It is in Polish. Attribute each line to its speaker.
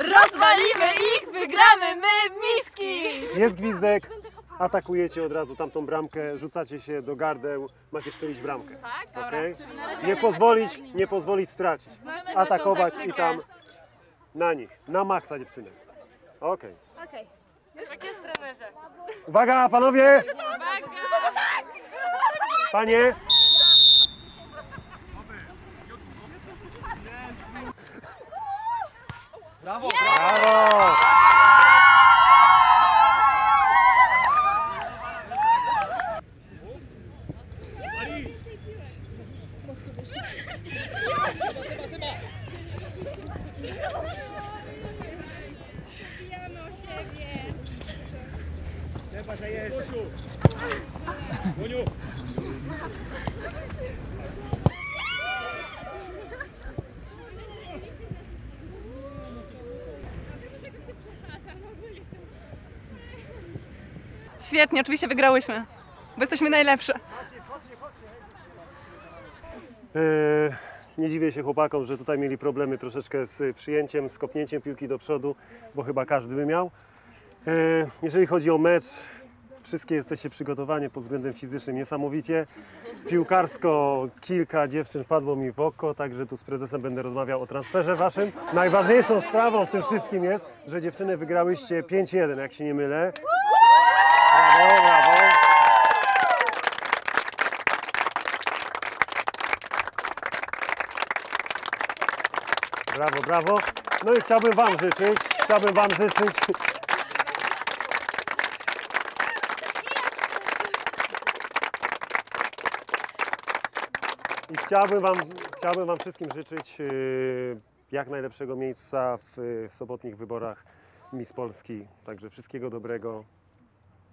Speaker 1: Rozwalimy ich, wygramy my miski!
Speaker 2: Jest gwizdek, atakujecie od razu tamtą bramkę, rzucacie się do gardeł, macie strzelić bramkę.
Speaker 1: Tak?
Speaker 2: okej? Nie pozwolić, nie pozwolić stracić. Atakować i tam na nich, na maksa dziewczyny. Okej.
Speaker 1: Okej. Tak jest, trenerze.
Speaker 2: Uwaga, panowie!
Speaker 1: Uwaga!
Speaker 2: Panie!
Speaker 3: Brawo!
Speaker 2: Brawo!
Speaker 4: Świetnie, oczywiście wygrałyśmy, bo jesteśmy najlepsze.
Speaker 2: Eee, Nie dziwię się chłopakom, że tutaj mieli problemy troszeczkę z przyjęciem, z kopnięciem piłki do przodu, bo chyba każdy by miał. Eee, Jeżeli chodzi o mecz, wszystkie jesteście przygotowani pod względem fizycznym niesamowicie. Piłkarsko kilka dziewczyn padło mi w oko, także tu z prezesem będę rozmawiał o transferze waszym. Najważniejszą sprawą w tym wszystkim jest, że dziewczyny wygrałyście 5-1, jak się nie mylę. Brawo, brawo. No i chciałbym Wam życzyć, chciałbym Wam życzyć. I chciałbym Wam, chciałbym wam wszystkim życzyć yy, jak najlepszego miejsca w, w sobotnich wyborach Miss Polski. Także wszystkiego dobrego.